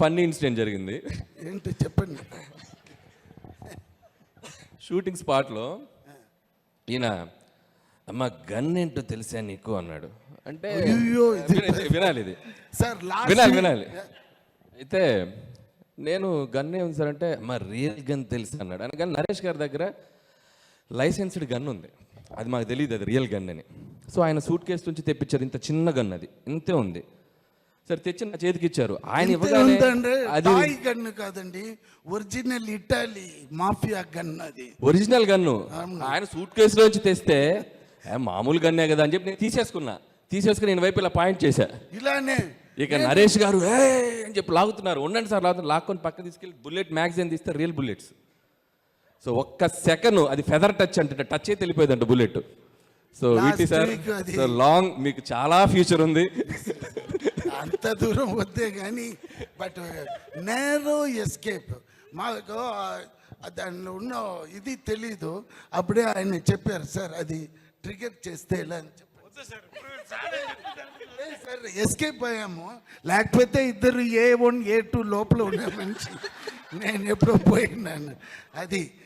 Funny incident జరిగింది. ఏంటి చెప్పండి. షూటింగ్ స్పాట్లో ఈయన అమ్మ గన్ ఏంటో తెలుసా నీకు? అన్నాడు. అంటే వినాలి ఇది. సార్ వినాలి వినాలి. అయితే నేను గన్ ఏమి సార్ అంటే మా రియల్ గన్ తెలుసు? అన్నాడు. అనగానే నరేష్ గారి దగ్గర లైసెన్స్డ్ గన్ ఉంది. అది మాకు తెలియదు అది రియల్ గన్ అని. సో ఆయన సూట్ కేసు నుంచి తెప్పించారు. ఇంత చిన్న గన్ అది. ఇంతే ఉంది. సరే తెచ్చి నా చేతికి ఇచ్చారు. ఆయన ఇవ్వగానే అది గన్ను కాదండి ఒరిజినల్ ఇటాలీ మాఫియా గన్ అది. Original gun. ఆయన సూట్ కేసులోంచి తెస్తే "ఏ, మామూలు గన్నే కదా అని చెప్పి నేను తీసేసుకున్నా. తీసేసుకుని నేను వైపు ఇలా పాయింట్ చేశా. ఇలానే. ఇక నరేష్ గారు ఏ అని చెప్పి లాగుతున్నారు. ఉండండి సార్ లాగుతున్నారు. లాక్కొని పక్క తీసుకెళ్ళి బుల్లెట్ మ్యాగజైన్ తీస్తే రియల్ బుల్లెట్స్. సో ఒక్క సెకండ్ అది ఫెదర్ టచ్ అంటే టచ్ అయితే వెళ్ళిపోయిందంట బుల్లెట్. సో వీటి సార్ సో లాంగ్ మీకు చాలా ఫ్యూచర్ ఉంది. అంత దూరం వద్దే కానీ బట్ నేరో ఎస్కేప్ మాకు దానిలో ఉన్న ఇది తెలీదు. అప్పుడే ఆయన చెప్పారు సార్ అది ట్రిగర్ చేస్తే ఎలా అని చెప్పారు సార్ ఎస్కేప్ అయ్యాము. లేకపోతే ఇద్దరు ఏ వన్ ఏ టూ లోపల ఉన్న మనిషి. నేను ఎప్పుడో పోయినాను. అది